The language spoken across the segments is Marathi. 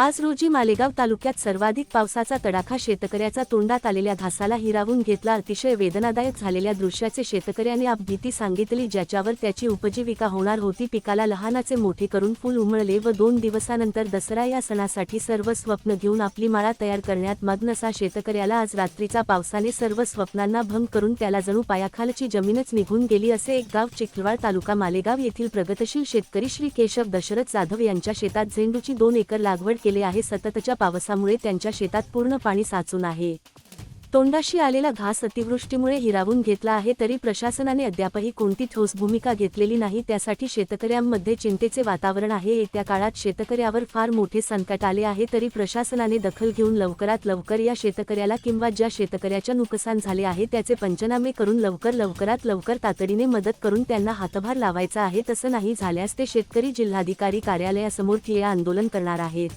आज रोजी मालेगाव तालुक्यात सर्वाधिक पावसाचा तडाखा शेतकऱ्याचा तोंडात आलेल्या घासाला हिरावून घेतला अतिशय वेदनादायक झालेल्या दृश्याचे शेतकऱ्याने आप भीती सांगितली ज्याच्यावर त्याची उपजीविका होणार होती. पिकाला लहानाचे मोठे करून फुल उमळले व दोन दिवसानंतर दसरा या सणासाठी सर्व स्वप्न घेऊन आपली माळा तयार करण्यात मग्न असा शेतकऱ्याला आज रात्रीचा पावसाने सर्व स्वप्नांना भंग करून त्याला जणू पायाखालची जमीनच निघून गेली असे एक गाव चिखलवाड तालुका मालेगाव येथील प्रगतशील शेतकरी श्री केशव दशरथ जाधव यांच्या शेतात झेंडूची दोन एकर लागवड केली. आहे सततच्या पावसामुळे त्यांच्या शेतात पूर्ण पाणी साचून आहे. तोंडाशी आलेला घास अतिवृष्टीमुळे हिरावून घेतला आहे तरी प्रशासनाने अद्यापही कोणती ठोस भूमिका घेतलेली नाही त्यासाठी शेतकऱ्यांमध्ये चिंतेचे वातावरण आहे. येत्या काळात शेतकऱ्यावर फार मोठे संकट आले आहे तरी प्रशासनाने दखल घेऊन लवकरात लवकर या शेतकऱ्याला किंवा ज्या शेतकऱ्याच्या नुकसान झाले आहे त्याचे पंचनामे करून लवकर लवकरात लवकर तातडीने मदत करून त्यांना हातभार लावायचा आहे तसं नाही झाल्यास ते शेतकरी जिल्हाधिकारी कार्यालयासमोर ठिय्या आंदोलन करणार आहेत.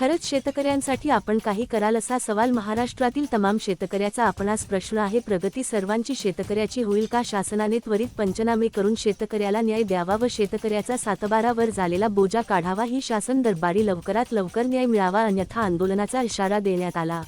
खरंच शेतकऱ्यांसाठी आपण काही कराल असा सवाल महाराष्ट्रातील तमाम शेतकऱ्याचा आपणास प्रश्न आहे. प्रगती सर्वांची शेतकऱ्याची होईल का? शासनाने त्वरित पंचनामे करून शेतकऱ्याला न्याय द्यावा व शेतकऱ्याचा सातबारावर झालेला बोजा काढावा. ही शासन दरबारी लवकरात लवकर न्याय मिळावा. अन्यथा आंदोलनाचा इशारा देण्यात आला.